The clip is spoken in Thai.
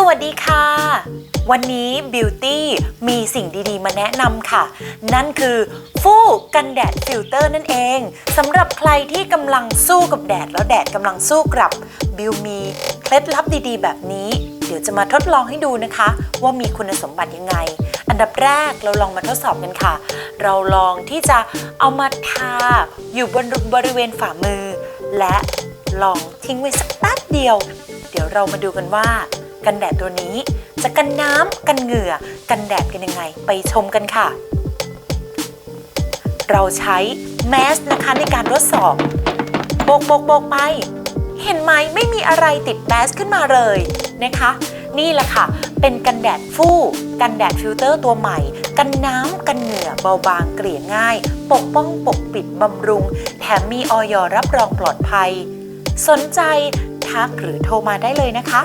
สวัสดีค่ะ วันนี้บิวตี้มีสิ่งดีๆ มาแนะนำค่ะ นั่นคือฟู่กันแดดฟิลเตอร์นั่นเองสำหรับใครที่กำลังสู้กับแดดแล้วแดดกำลังสู้กลับ บิวมีเคล็ดลับดีๆ แบบนี้ เดี๋ยวจะมาทดลองให้ดูนะคะ ว่ามีคุณสมบัติยังไง อันดับแรกเราลองมาทดสอบกันค่ะ เราลองที่จะเอามาทาอยู่บนบริเวณฝ่ามือ และลองทิ้งไว้สักแป๊บเดียว เดี๋ยวเรามาดูกันว่า กันแดดตัวนี้ จะกันน้ำกันเหงื่อ กันแดดกันยังไง ไปชมกันค่ะ เราใช้แมสนะคะในการทดสอบโบกโบกโบกไป เห็นไหมไม่มีอะไรติดแมสขึ้นมาเลยนะคะ นี่แหละค่ะ เป็นกันแดดฟู่ กันแดดฟิลเตอร์ตัวใหม่ กันน้ำกันเหงื่อเบาบางเกลี่ยง่าย ปกป้องปกปิดบำรุง แถมมีออยรับรองปลอดภัย สนใจทักหรือโทรมาได้เลยนะคะ